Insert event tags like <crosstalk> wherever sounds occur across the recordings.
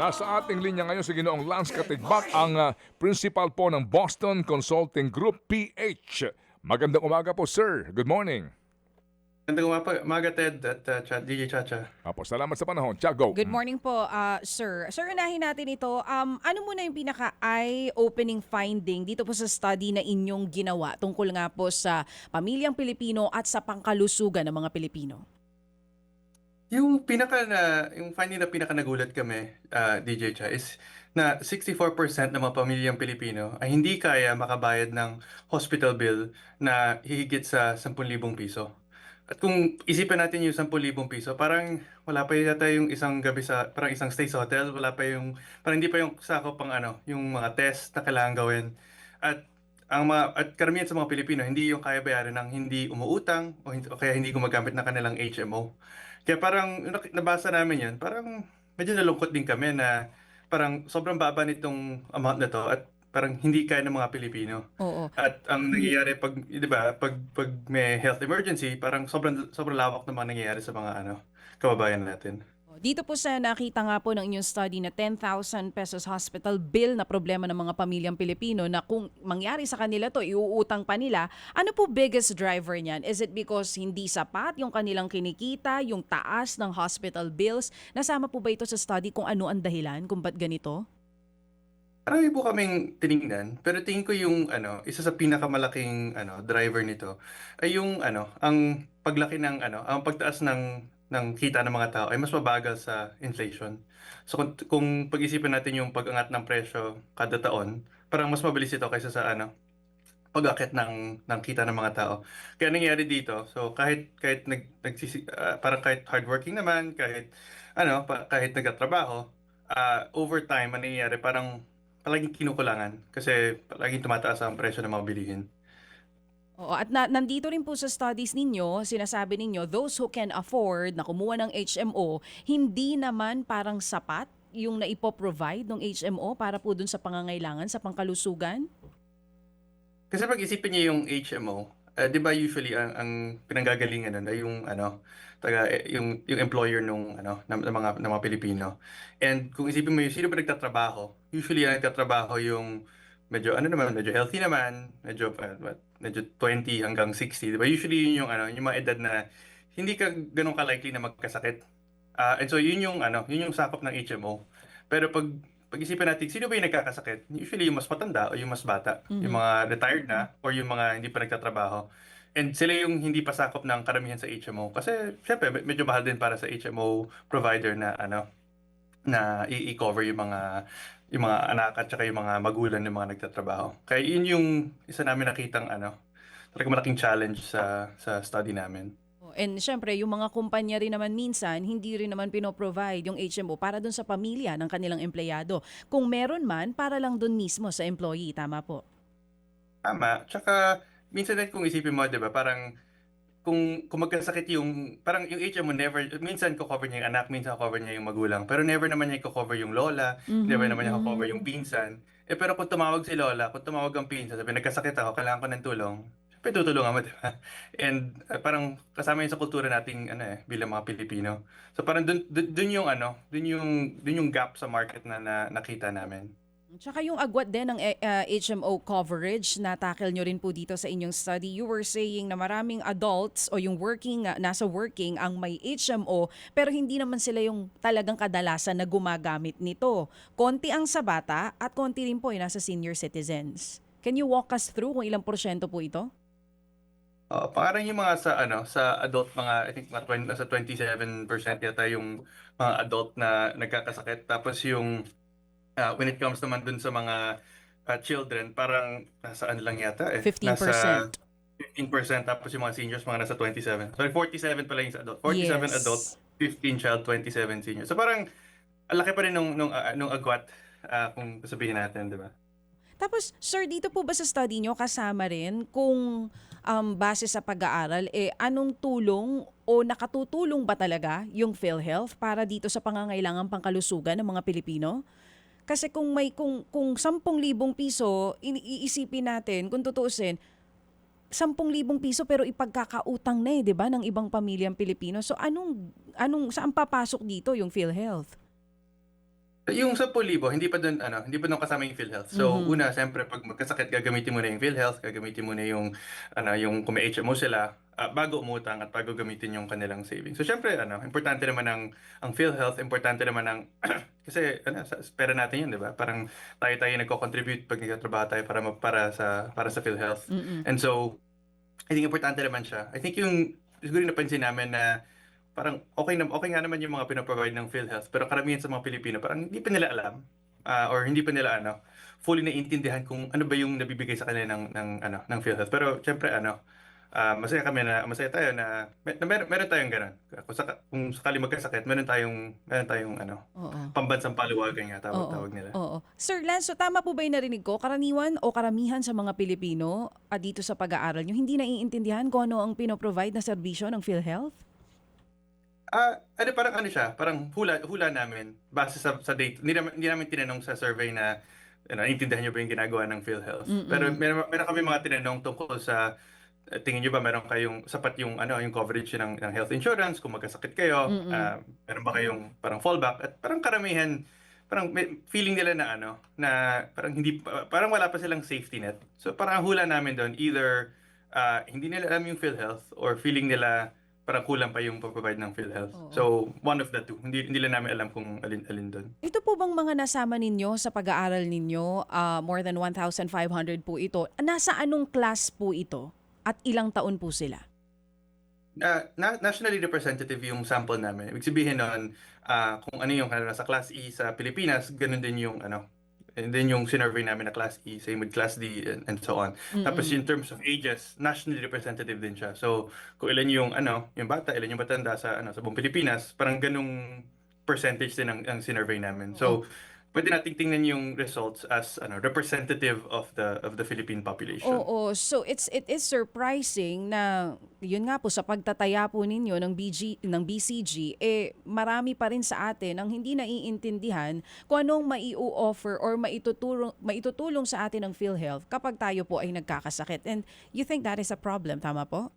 Nasa ating linya ngayon si Ginoong Lance Katigbak, ang ah, principal po ng Boston Consulting Group, PH. Magandang umaga po, sir. Good morning. Ganda umaga, umaga Ted at uh, Cha- DJ Chacha. Apo, salamat sa panahon. Tiago. Good morning po, uh, sir. Sir, unahin natin ito. Um, ano muna yung pinaka-eye-opening finding dito po sa study na inyong ginawa tungkol nga po sa pamilyang Pilipino at sa pangkalusugan ng mga Pilipino? Yung pinaka na, yung finding na pinaka nagulat kami, uh, DJ Cha, is na 64% ng mga pamilyang Pilipino ay hindi kaya makabayad ng hospital bill na hihigit sa 10,000 piso. At kung isipin natin yung 10,000 piso, parang wala pa yata yung isang gabi sa, parang isang stay sa hotel, wala pa yung, parang hindi pa yung sakop pang ano, yung mga test na kailangan gawin. At ang mga at karamihan sa mga Pilipino hindi yung kaya bayaran ng hindi umuutang o, hindi, o kaya hindi gumagamit ng kanilang HMO. Kaya parang nak- nabasa namin yun, parang medyo nalungkot din kami na parang sobrang baba nitong amount na to at parang hindi kaya ng mga Pilipino. Oo. At ang nangyayari pag 'di ba, pag pag may health emergency, parang sobrang sobrang lawak ng mga nangyayari sa mga ano, kababayan natin. Dito po sa nakita nga po ng inyong study na 10,000 pesos hospital bill na problema ng mga pamilyang Pilipino na kung mangyari sa kanila to, iuutang pa nila. Ano po biggest driver niyan? Is it because hindi sapat yung kanilang kinikita, yung taas ng hospital bills? Nasama po ba ito sa study kung ano ang dahilan kung ba't ganito? Marami po kaming tiningnan, pero tingin ko yung ano, isa sa pinakamalaking ano, driver nito ay yung ano, ang paglaki ng ano, ang pagtaas ng ng kita ng mga tao ay mas mabagal sa inflation. So kung, kung pag-isipan natin yung pag-angat ng presyo kada taon, parang mas mabilis ito kaysa sa ano, pag-akit ng ng kita ng mga tao. Kaya nangyayari dito, so kahit kahit nag nagsisi, ah, parang kahit hardworking naman, kahit ano, pa, kahit nagtatrabaho, ah, over time ang nangyayari parang palaging kinukulangan kasi palaging tumataas ang presyo ng mga bilihin. Oo, at na, nandito rin po sa studies ninyo, sinasabi ninyo, those who can afford na kumuha ng HMO, hindi naman parang sapat yung naipoprovide ng HMO para po dun sa pangangailangan, sa pangkalusugan? Kasi pag isipin niyo yung HMO, eh, 'di ba usually ang, ang pinanggagalingan nun yung ano, taga eh, yung yung employer nung ano ng, ng mga ng mga Pilipino. And kung isipin mo yung sino ba nagtatrabaho, usually ang nagtatrabaho yung medyo ano naman, medyo healthy naman, medyo uh, what, medyo 20 hanggang 60, 'di ba? Usually yun yung ano, yung mga edad na hindi ka ganun ka likely na magkasakit. Ah, and so yun yung ano, yun yung sakop ng HMO. Pero pag pag-isipan natin, sino ba yung nagkakasakit? Usually yung mas matanda o yung mas bata. Yung mga retired na or yung mga hindi pa nagtatrabaho. And sila yung hindi pa sakop ng karamihan sa HMO. Kasi syempre med- medyo mahal din para sa HMO provider na ano na i-cover yung mga yung mga anak at saka yung mga magulang ng mga nagtatrabaho. Kaya yun yung isa namin nakitang ano, talagang malaking challenge sa sa study namin. And syempre, yung mga kumpanya rin naman minsan, hindi rin naman pinoprovide yung HMO para dun sa pamilya ng kanilang empleyado. Kung meron man, para lang dun mismo sa employee. Tama po. Tama. Tsaka, minsan din kung isipin mo, di ba, parang kung, kung magkasakit yung, parang yung HMO never, minsan ko-cover niya yung anak, minsan cover niya yung magulang, pero never naman niya i-cover yung lola, never naman niya cover yung pinsan. Eh, pero kung tumawag si lola, kung tumawag ang pinsan, sabi, nagkasakit ako, kailangan ko ng tulong, syempre tutulungan mo, di ba? <laughs> And uh, parang kasama yun sa kultura nating, ano eh, bilang mga Pilipino. So parang dun, dun, dun yung, ano, dun yung, dun yung gap sa market na, na nakita namin. Tsaka yung agwat din ng eh, uh, HMO coverage na tackle nyo rin po dito sa inyong study. You were saying na maraming adults o yung working, uh, nasa working ang may HMO pero hindi naman sila yung talagang kadalasan na gumagamit nito. Konti ang sa bata at konti rin po yung nasa senior citizens. Can you walk us through kung ilang porsyento po ito? Oo, parang yung mga sa ano, sa adult mga I think mga 20, nasa 27% yata yung mga adult na nagkakasakit. Tapos yung ah, when it comes naman dun sa mga ah, children, parang nasa ano lang yata eh. 15%. Nasa 15% tapos yung mga seniors mga nasa 27. Sorry, 47 pala yung sa adult. 47 Yes. adult, 15 child, 27 senior. So parang ang laki pa rin nung nung, ah, nung agwat ah, kung sabihin natin, di ba? Tapos, sir, dito po ba sa study nyo kasama rin kung um, base sa pag-aaral, eh, anong tulong o nakatutulong ba talaga yung PhilHealth para dito sa pangangailangan pangkalusugan ng mga Pilipino? Kasi kung may kung kung 10,000 piso, iisipin natin kung tutuusin 10,000 piso pero ipagkakautang na eh, 'di ba, ng ibang pamilyang Pilipino. So anong anong saan papasok dito yung PhilHealth? Yung 10,000, hindi pa doon ano, hindi pa doon kasama yung PhilHealth. So, una, siyempre pag magkasakit, gagamitin mo na yung PhilHealth, gagamitin mo na yung ano, yung kung may HMO sila ah, bago umutang at bago gamitin yung kanilang savings. So, siyempre ano, importante naman ang ang PhilHealth, importante naman ang <clears throat> kasi ano, sa, pera natin yun, 'di ba? Parang tayo-tayo nagko-contribute pag nagtatrabaho tayo para para sa para sa PhilHealth. Mm-mm. And so, I think importante naman siya. I think yung siguro napansin namin na parang okay na okay nga naman yung mga pinoprovide ng PhilHealth pero karamihan sa mga Pilipino parang hindi pa nila alam ah, or hindi pa nila ano fully naiintindihan kung ano ba yung nabibigay sa kanila ng ng ano ng PhilHealth. Pero syempre ano ah, masaya kami na masaya tayo na, na meron, meron tayong ganun. Kung, saka, kung sakali magkasakit, meron tayong meron tayong ano Oo. pambansang paluwagan nga tawag, Oo. tawag nila. Oo. Sir Lance, so tama po ba yung narinig ko? Karaniwan o karamihan sa mga Pilipino ah, dito sa pag-aaral nyo, hindi naiintindihan kung ano ang pinoprovide na serbisyo ng PhilHealth? Ah, ano parang ano siya, parang hula hula namin base sa sa date. Hindi namin, hindi namin tinanong sa survey na ano, intindihan niyo ba yung ginagawa ng PhilHealth. Pero meron, meron kami mga tinanong tungkol sa tingin niyo ba meron kayong sapat yung ano yung coverage ng, ng health insurance kung magkasakit kayo, Mm-mm. ah, meron ba kayong parang fallback at parang karamihan parang may feeling nila na ano na parang hindi pa- parang wala pa silang safety net. So parang ang hula namin doon either ah, hindi nila alam yung PhilHealth or feeling nila parang kulang pa yung pag-provide ng PhilHealth. Oo. So, one of the two. Hindi, hindi lang namin alam kung alin-alin doon. Ito po bang mga nasama ninyo sa pag-aaral ninyo, ah, more than 1,500 po ito, nasa anong class po ito? At ilang taon po sila? Ah, na, nationally representative yung sample namin. Ibig sabihin nun, ah, kung ano yung ano, sa Class E sa Pilipinas, ganun din yung ano, and then yung sinurvey namin na Class E, same with Class D and, and so on. Tapos in terms of ages, nationally representative din siya. So, kung ilan yung ano, yung bata, ilan yung matanda sa ano sa buong Pilipinas, parang ganung percentage din ang, ang sinurvey namin. So, pwede nating tingnan yung results as ano representative of the of the Philippine population. Oo, so it's it is surprising na yun nga po sa pagtataya po ninyo ng BG ng BCG eh marami pa rin sa atin ang hindi naiintindihan kung anong mai-offer or maitutulong maitutulong sa atin ng PhilHealth kapag tayo po ay nagkakasakit. And you think that is a problem, tama po?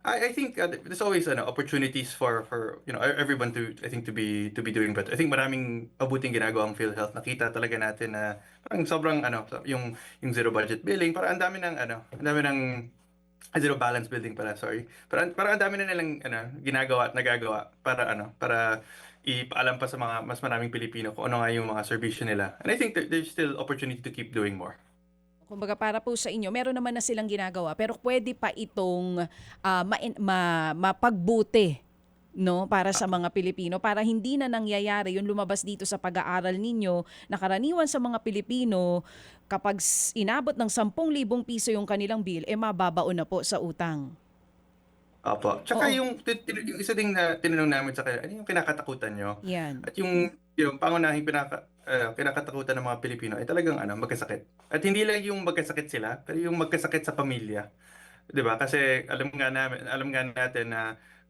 I, I think uh, there's always ano, opportunities for for you know everyone to I think to be to be doing better. I think maraming mabuting ginagawa ang PhilHealth. Nakita talaga natin na parang sobrang ano yung yung zero budget billing, parang ang dami ng ano, ang dami ng zero balance building pala, sorry. Parang parang ang dami na nilang ano ginagawa at nagagawa para ano, para ipaalam pa sa mga mas maraming Pilipino kung ano nga yung mga serbisyo nila. And I think there's still opportunity to keep doing more. Kumbaga para po sa inyo, meron naman na silang ginagawa pero pwede pa itong ah, ma- ma- mapagbuti no para sa mga Pilipino para hindi na nangyayari yung lumabas dito sa pag-aaral ninyo na karaniwan sa mga Pilipino kapag inabot ng 10,000 piso yung kanilang bill eh mababaon na po sa utang. Opo. Tsaka Oo. yung, yung isa ding na tinanong namin sa kanila, ano yung kinakatakutan nyo? Yan. At yung yung pangunahing pinaka uh, kinakatakutan ng mga Pilipino ay talagang ano, magkasakit. At hindi lang yung magkasakit sila, pero yung magkasakit sa pamilya. 'Di ba? Kasi alam nga namin, alam nga natin na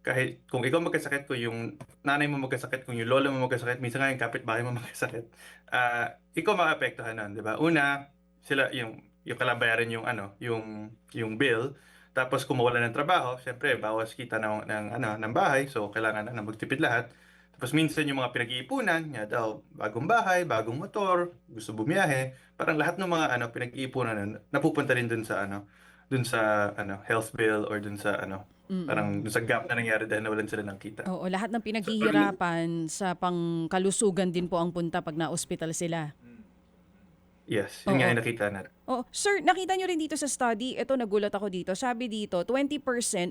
kahit kung ikaw magkasakit, kung yung nanay mo magkasakit, kung yung lola mo magkasakit, minsan nga yung kapitbahay mo <laughs> magkasakit, ah ikaw maapektuhan nun, 'di ba? Una, sila yung yung kalabayaran yung ano, yung yung bill. Tapos kung mawala ng trabaho, syempre bawas kita ng ng ano ng bahay, so kailangan na magtipid lahat. Tapos minsan yung mga pinag-iipunan, nga daw, bagong bahay, bagong motor, gusto bumiyahe, parang lahat ng mga ano pinag-iipunan nun, napupunta rin dun sa ano, dun sa ano health bill or dun sa ano, Mm-mm. parang dun sa gap na nangyari dahil nawalan sila ng kita. Oo, lahat ng pinaghihirapan sa pangkalusugan din po ang punta pag na-ospital sila. Yes, yun nga Oo. yung nakita natin. Oh, sir, nakita nyo rin dito sa study, ito nagulat ako dito. Sabi dito, 20%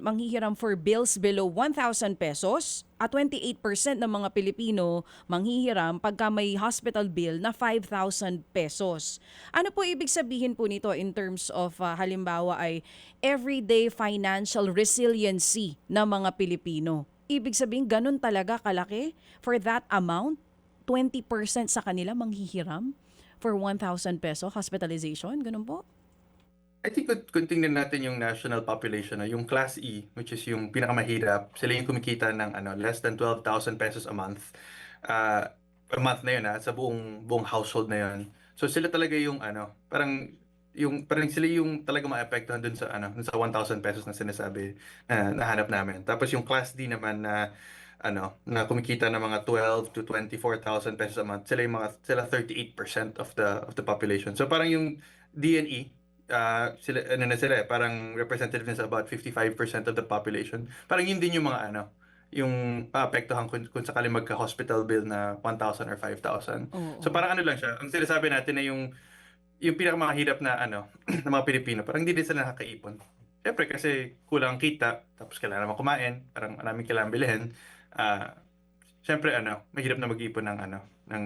manghihiram for bills below 1,000 pesos at 28% ng mga Pilipino manghihiram pagka may hospital bill na 5,000 pesos. Ano po ibig sabihin po nito in terms of ah, halimbawa ay everyday financial resiliency ng mga Pilipino? Ibig sabihin, ganun talaga kalaki for that amount? 20% sa kanila manghihiram? For 1,000 peso hospitalization? Ganun po? I think kung, kung tingnan natin yung national population, no, yung class E, which is yung pinakamahirap, sila yung kumikita ng ano, less than 12,000 pesos a month. Uh, a month na yun ha, sa buong buong household na yun. So sila talaga yung ano, parang yung parang sila yung talaga maapektuhan dun sa ano, dun sa 1,000 pesos na sinasabi na nahanap namin. Tapos yung class D naman na ano, na kumikita ng mga 12 to 24,000 pesos a month, sila yung mga sila 38% of the of the population. So parang yung DNE ah sila ano na sila eh, parang representative na sa about 55% of the population. Parang yun din yung mga ano, yung maapektuhan kung, kung sakali magka-hospital bill na 1,000 or 5,000. Oo. So parang ano lang siya, ang sinasabi natin na yung yung pinakamahirap na ano <clears throat> ng mga Pilipino, parang hindi din sila nakakaipon. Siyempre kasi kulang ang kita, tapos kailangan naman kumain, parang maraming kailangan bilhin. Ah, siyempre ano, mahirap na mag-ipon ng ano, ng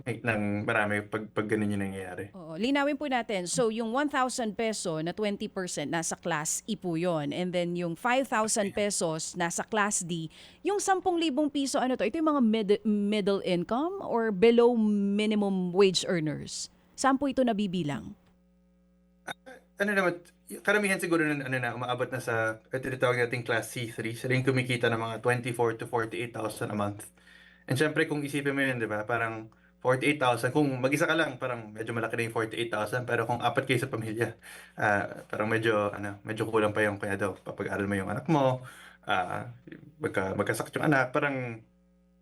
ng marami pag pag ganun yung nangyayari. Oo, linawin po natin. So, yung 1,000 peso na 20% nasa Class E po yun. And then yung 5,000 pesos nasa Class D. Yung 10,000 piso, ano to? Ito yung mga mid- middle income or below minimum wage earners? Saan po ito nabibilang? Ano naman, karamihan siguro na ano na umaabot na sa ito tinatawag nating class C3, sila yung kumikita ng mga 24 to 48,000 a month. And syempre kung isipin mo yun, 'di ba? Parang 48,000 kung mag-isa ka lang, parang medyo malaki na yung 48,000 pero kung apat kayo sa pamilya, ah, parang medyo ano, medyo kulang pa yung kaya daw papag-aral mo yung anak mo, ah, magka magkasakit yung anak, parang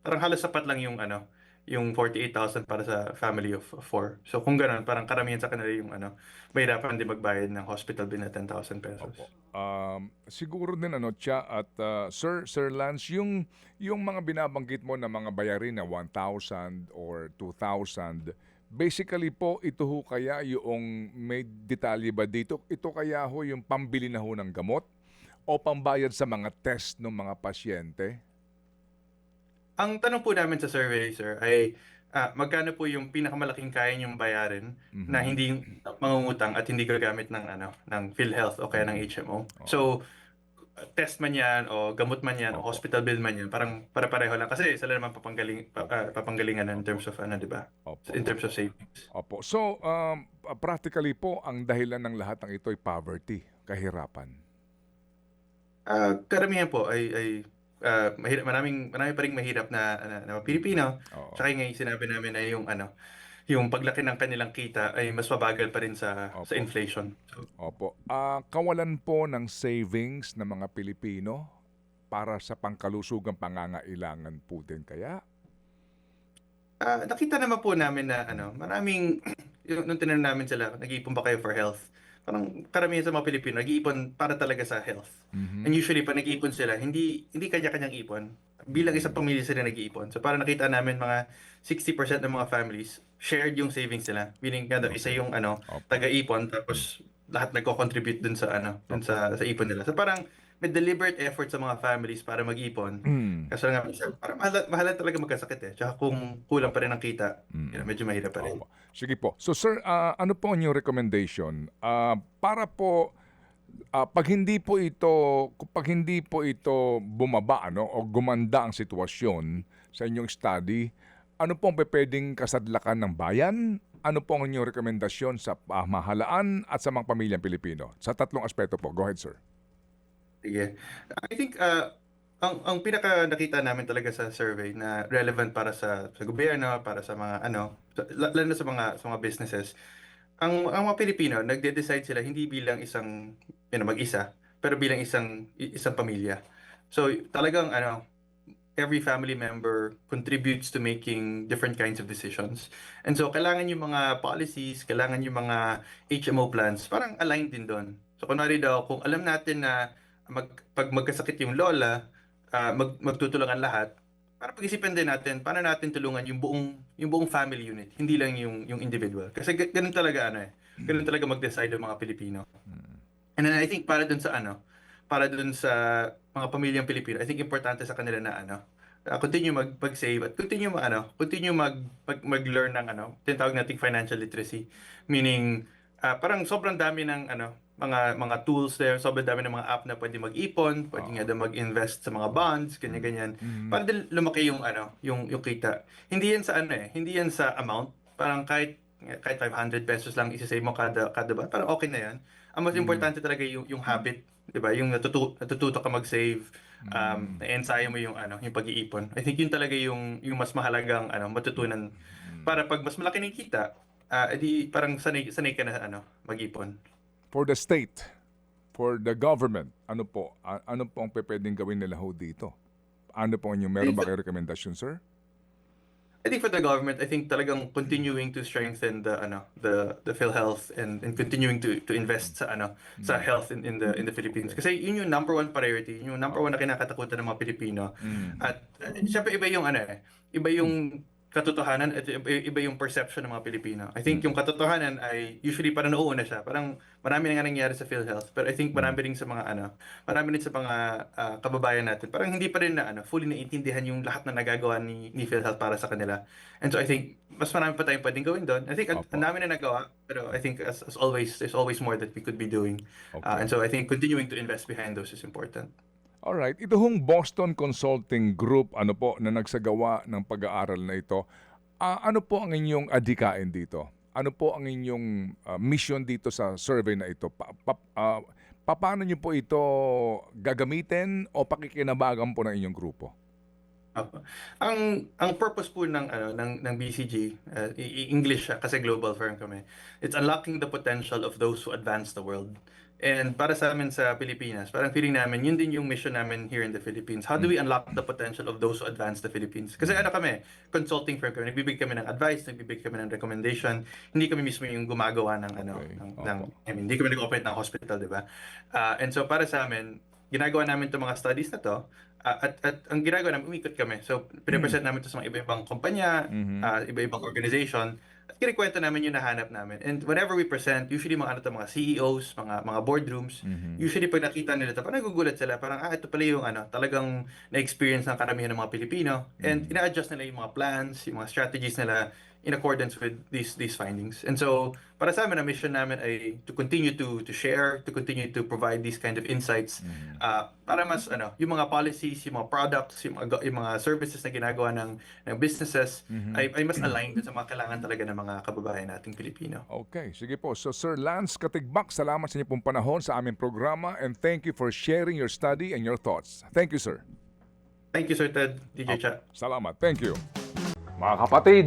parang halos sapat lang yung ano, yung 48,000 para sa family of of four. So kung gano'n, parang karamihan sa kanila yung ano, mahirapan din magbayad ng hospital bill na 10,000 pesos. Um, siguro din ano, Tia at uh, Sir Sir Lance, yung yung mga binabanggit mo na mga bayarin na 1,000 or 2,000, basically po ito ho kaya yung may detalye ba dito? Ito kaya ho yung pambili na ho ng gamot o pambayad sa mga test ng mga pasyente? Ang tanong po namin sa survey, sir, ay ah, magkano po yung pinakamalaking kaya niyong bayarin Mhm. na hindi mangungutang at hindi gagamit ng ano ng PhilHealth o kaya ng HMO. So test man yan o gamot man yan o Opo. hospital bill man yan, parang para-pareho lang kasi sila naman papanggaling pa, ah, papanggalingan in terms of ano, 'di ba? Opo. In terms of savings. Opo. So, um, practically po, ang dahilan ng lahat ng ito ay poverty, kahirapan. Ah, karamihan po ay ay ah, mahirap maraming marami pa ring mahirap na, na, na mga Pilipino. Oo. Tsaka yung sinabi namin na yung ano, yung paglaki ng kanilang kita ay mas mabagal pa rin sa Opo. sa inflation. So, Opo. Ah, kawalan po ng savings ng mga Pilipino para sa pangkalusugang pangangailangan po din kaya? ah, nakita naman po namin na ano, maraming <clears throat> yung nung tinanong namin sila, nag-iipon ba kayo for health? Parang karamihan sa mga Pilipino nag-iipon para talaga sa health. Mhm. And usually pag nag-iipon sila, hindi hindi kanya-kanyang ipon. Bilang isang pamilya sila nag-iipon. So para nakita namin mga 60% ng mga families shared yung savings nila. Meaning nga daw, isa yung ano, Opo. taga-ipon tapos lahat nagko-contribute dun sa ano, dun sa sa ipon nila. So parang may deliberate effort sa mga families para mag-ipon. Mm. Kaso nga minsan, parang mahal, mahal talaga magkasakit eh. Tsaka kung kulang pa rin ang kita, Mm. yun, medyo mahirap pa rin. Opo. Sige po. So sir, ah, ano po ang inyong recommendation? Ah, para po ah, pag hindi po ito pag hindi po ito bumaba ano o gumanda ang sitwasyon sa inyong study, ano po ang pwedeng kasadlakan ng bayan? Ano po ang inyong rekomendasyon sa pamahalaan at sa mga pamilyang Pilipino? Sa tatlong aspeto po. Go ahead, sir. Sige. I think uh, ang ang pinaka nakita namin talaga sa survey na relevant para sa sa gobyerno, para sa mga ano, sa- la- lalo sa mga sa mga businesses. Ang ang mga Pilipino, nagde-decide sila hindi bilang isang you know, mag-isa, pero bilang isang isang pamilya. So talagang ano, every family member contributes to making different kinds of decisions. And so kailangan yung mga policies, kailangan yung mga HMO plans, parang aligned din doon. So kunwari daw, kung alam natin na mag, pag magkasakit yung lola, ah, mag, magtutulungan lahat, para pag-isipan din natin, paano natin tulungan yung buong yung buong family unit, hindi lang yung yung individual. Kasi ga- ganun talaga ano eh. Ganun talaga mag-decide ang mga Pilipino. And then I think para dun sa ano, para dun sa mga pamilyang Pilipino, I think importante sa kanila na ano, uh, continue mag save at continue mag ano, continue mag mag, mag-learn ng ano, tinatawag nating financial literacy. Meaning ah, parang sobrang dami ng ano, mga mga tools there, sobrang dami ng mga app na pwede mag-ipon, pwede nga daw mag-invest sa mga bonds, ganyan ganyan. Para din lumaki yung ano, yung yung kita. Hindi yan sa ano eh, hindi yan sa amount. Parang kahit kahit 500 pesos lang i-save mo kada kada ba, parang okay na yan. Ang mas importante talaga yung yung habit, 'di ba? Yung natutu natututo ka mag-save, um, na-ensayo mo yung ano, yung pag-iipon. I think yun talaga yung yung mas mahalagang ano, matutunan para pag mas malaki yung kita, ah edi parang sanay sanay ka na ano, mag-ipon. For the state, for the government, ano po, ano po ang pwedeng gawin nila ho dito? ano po ang inyong meron ba kayo rekomendasyon, sir? I think for the government, I think talagang continuing to strengthen the ano the the PhilHealth and and continuing to to invest sa ano sa health in, in the in the Philippines. Kasi yun yung number one priority, yun yung number one na kinakatakutan ng mga Pilipino. At uh, syempre iba yung ano eh, iba yung katotohanan at iba, yung perception ng mga Pilipino. I think yung katotohanan ay usually parang nauuna siya. Parang marami na nga nangyari sa PhilHealth. Pero I think marami rin sa mga ano, marami rin sa mga ah, kababayan natin. Parang hindi pa rin na ano, fully naiintindihan yung lahat na nagagawa ni, ni PhilHealth para sa kanila. And so I think mas marami pa tayong pwedeng gawin doon. I think ang Opo. ang dami na nagawa, pero I think as, as always, there's always more that we could be doing. Okay. and so I think continuing to invest behind those is important. Alright, ito hong Boston Consulting Group, ano po, na nagsagawa ng pag-aaral na ito, ah, ano po ang inyong adikain dito? Ano po ang inyong ah, mission dito sa survey na ito? Pa, pa, ah, paano niyo po ito gagamitin o pakikinabagan po ng inyong grupo? Opo. Ang ang purpose po ng ano ng ng BCG uh, English siya kasi global firm kami. It's unlocking the potential of those who advance the world. And para sa amin sa Pilipinas, parang feeling namin yun din yung mission namin here in the Philippines. How do we unlock the potential of those who advance the Philippines? Kasi ano kami, consulting firm kami, nagbibigay kami ng advice, nagbibigay kami ng recommendation. Hindi kami mismo yung gumagawa ng ano Okay. ng, Opo. ng I mean, hindi kami nag-operate ng hospital, di ba? Ah, and so para sa amin, ginagawa namin itong mga studies na to, ah, at, at ang ginagawa namin, umikot kami. So, pinapresent namin ito sa mga iba-ibang kumpanya, Mhm. ah, iba-ibang organization, at kinikwento namin yung nahanap namin. And whenever we present, usually mga ano to, mga CEOs, mga mga boardrooms, Mhm. usually pag nakita nila ito, parang nagugulat sila, parang ah, ito pala yung ano, talagang na-experience ng karamihan ng mga Pilipino. And ina-adjust nila yung mga plans, yung mga strategies nila in accordance with these these findings. And so, para sa amin, ang mission namin ay to continue to to share, to continue to provide these kind of insights ah, para mas ano, yung mga policies, yung mga products, yung yung mga services na ginagawa ng ng businesses ay, ay mas aligned sa mga kailangan talaga ng mga kababayan nating Pilipino. Okay, sige po. So Sir Lance Katigbak, salamat sa inyong pong panahon sa aming programa and thank you for sharing your study and your thoughts. Thank you, sir. Thank you, Sir Ted, DJ Cha. Salamat. Thank you. Mga kapatid,